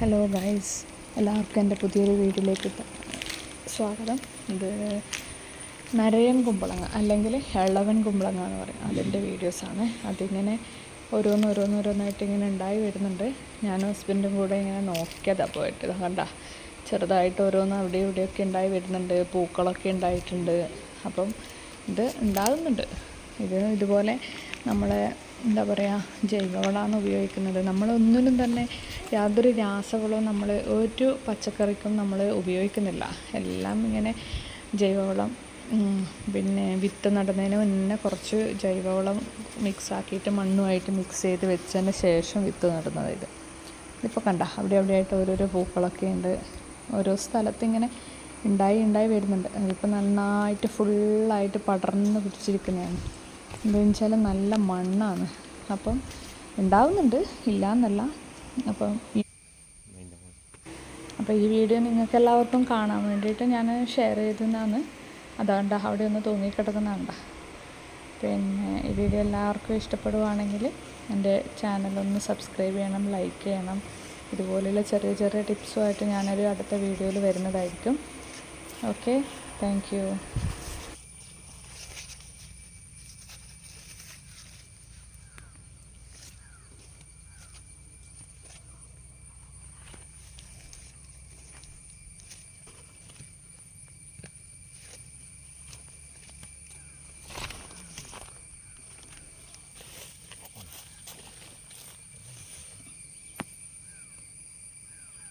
Hello guys എല്ലാവർക്കും എന്റെ പുതിയൊരു വീട്ടിലേക്ക് സ്വാഗതം. ഇത് നരയൻ കുമ്പളങ്ങ അല്ലെങ്കിൽ എളവൻ കുമ്പളങ്ങ എന്ന് പറയും. അതിന്റെ വീഡിയോസാണ് അതിങ്ങനെ ഓരോന്ന് ഓരോന്നോരോന്നായിട്ട് ഇങ്ങനെ ഉണ്ടായി വരുന്നുണ്ട്. ഞാനും ഹസ്ബൻഡും കൂടെ ഇങ്ങനെ നോക്കിയതാണ് പോയിട്ട് ഇതാ കണ്ട ചെറുതായിട്ട് ഓരോന്ന് അവിടെ ഇവിടെയൊക്കെ ഉണ്ടായി വരുന്നുണ്ട്. പൂക്കളൊക്കെ ഉണ്ടായിട്ടുണ്ട്. അപ്പം ഇത് ഉണ്ടാകുന്നുണ്ട്. ഇത് ഇതുപോലെ നമ്മളെ എന്താ പറയുക ജൈവവളമാണ് ഉപയോഗിക്കുന്നത്. നമ്മളൊന്നിനും തന്നെ യാതൊരു രാസവളവും നമ്മൾ ഒരു പച്ചക്കറിക്കും നമ്മൾ ഉപയോഗിക്കുന്നില്ല. എല്ലാം ഇങ്ങനെ ജൈവവളം പിന്നെ വിത്ത് നടുന്നതിന് മുന്നേ കുറച്ച് ജൈവവളം മിക്സ് ആക്കിയിട്ട് മണ്ണുമായിട്ട് മിക്സ് ചെയ്ത് വെച്ചതിന് ശേഷം വിത്ത് നടുന്നത് ഇത്. ഇതിപ്പോൾ കണ്ട അവിടെ അവിടെയായിട്ട് ഓരോരോ പൂക്കളൊക്കെ ഉണ്ട്. ഓരോ സ്ഥലത്ത് ഇങ്ങനെ ഉണ്ടായി ഉണ്ടായി വരുന്നുണ്ട്. അതിപ്പോൾ നന്നായിട്ട് ഫുള്ളായിട്ട് പടർന്ന് പിടിച്ചിരിക്കുന്നതാണ്. എന്താണെന്ന് വെച്ചാൽ നല്ല മണ്ണാണ്. അപ്പം ഉണ്ടാവുന്നുണ്ട് ഇല്ല എന്നല്ല അപ്പം അപ്പോൾ ഈ വീഡിയോ നിങ്ങൾക്ക് എല്ലാവർക്കും കാണാൻ വേണ്ടിയിട്ട് ഞാൻ ഷെയർ ചെയ്തതാണ്. അതുകൊണ്ട് അവിടെ ഒന്ന് തൂങ്ങിക്കിടക്കുന്നതാണ്ട. പിന്നെ ഈ വീഡിയോ എല്ലാവർക്കും ഇഷ്ടപ്പെടുവാണെങ്കിൽ എന്റെ ചാനലൊന്ന് സബ്സ്ക്രൈബ് ചെയ്യണം ലൈക്ക് ചെയ്യണം. ഇതുപോലെയുള്ള ചെറിയ ചെറിയ ടിപ്സുമായിട്ട് ഞാനൊരു അടുത്ത വീഡിയോയിൽ വരുന്നതായിരിക്കും. Okay thank